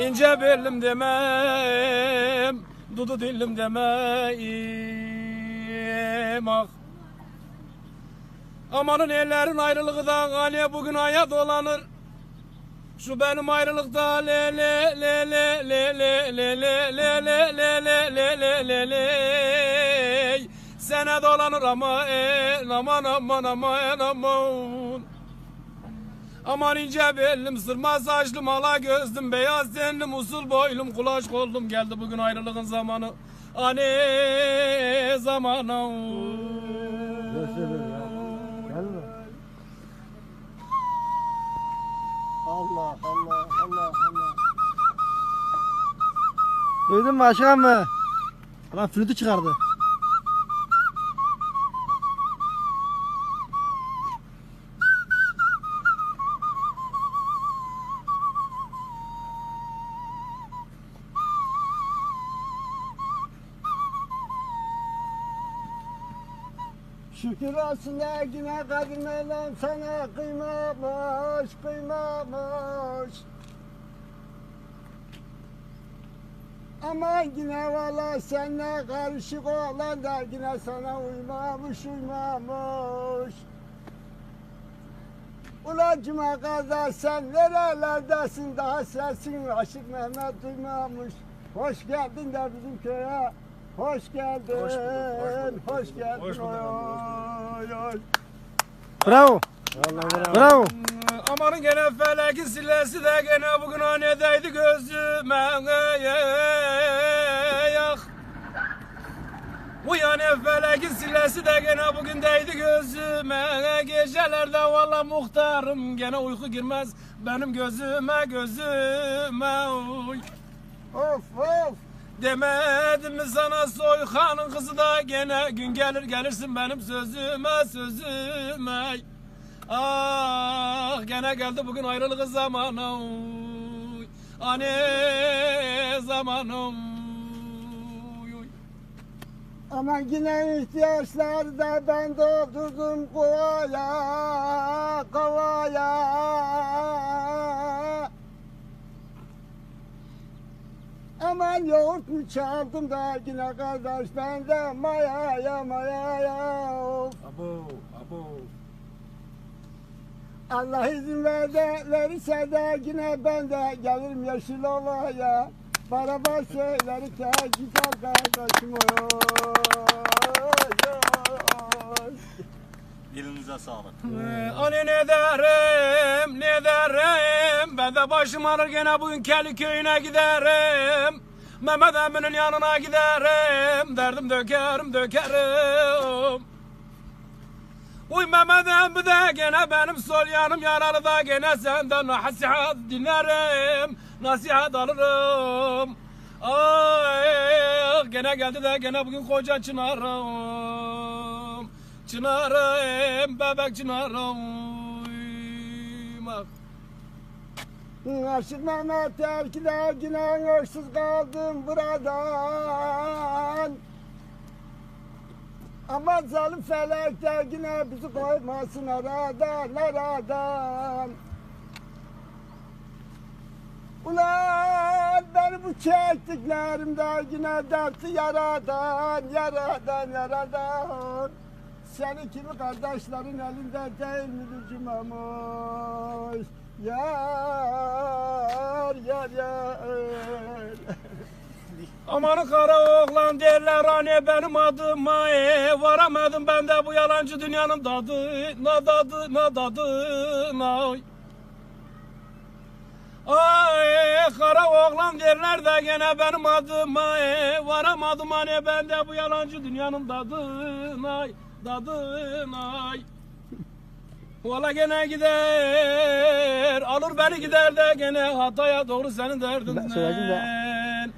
İnce bellim demem, dudu dillim demem ah. Amanın ellerin ayrılığı da galiba bugün aya dolanır. Şu benim ayrılıkta le le le le le le le le le le le le le le le le Sene dolanır ama en aman aman aman aman Aman ince bellim, sırma saçlım, ala gözlüm, beyaz tenlim, usul boylum, kulaç kollum geldi bugün ayrılığın zamanı. Ane zamanı. Allah Allah Allah Allah. Duydun mu aşağı mı? Lan flütü çıkardı. Şükür olsun da yine kadın olan sana kıymamış, kıymamış. Ama yine valla seninle karışık olan da yine sana uymamış, uymamış. Ulan cuma kardeş sen nerelerdesin daha sesin Aşık Mehmet duymamış. Hoş geldin de bizim köye. Hoş geldin. Hoş bulduk, hoş bulduk, Hoş geldin. hoş bulduk. Oy, oy. Bravo. Bravo. Amanın gene felekin silesi de gene bugün hanedeydi gözüme yak. Bu yani felekin silesi de gene bugün değdi gözüme Gecelerde valla muhtarım gene uyku girmez benim gözüme gözüme oy. Of of. Demedim mi sana soykanın kızı da gene gün gelir gelirsin benim sözüme sözüme Ah gene geldi bugün ayrılık zamanı. Anne zamanı oy. Ama yine ihtiyaçları da ben doldurdum kovaya, Aman yoğurt mu çaldım da yine kardeş ben de mayaya mayaya of. Abo abo Allah izin ver de verirse de yine ben de gelirim yeşil olaya. Şeyleri te güzel kardeşim oy. Dilinize sağlık. Ee, Anne ne derim ne derim Ben de başım ağrır gene bugün Keli köyüne giderim Mehmet emminin yanına giderim Derdim dökerim dökerim. Uy Mehmet emmi de gene benim sol yanım yaralı da gene senden nasihat dinlerim Nasihat alırım. Ay gene geldi de gene bugün koca çınarım Çınarım bebek çınarım. Bak. Aşık Mehmet terkine güne öksüz kaldım buradan. Aman zalim felek dergine bizi koymasın aradan aradan. Ulan beni bu çektiklerim dergine dertli yaradan yaradan yaradan. Seni kimi kardeşlerin elinde değil mi Cümamış? Yar, yar, yar. Amanı kara oğlan derler anne benim adıma e, Varamadım ben de bu yalancı dünyanın tadı Na tadı na tadı na Ay kara oğlan derler de gene benim adıma e, Varamadım anne ben de bu yalancı dünyanın dadın ay. Valla gene gider Alır beni gider de gene Hatay'a doğru senin derdin Söyledim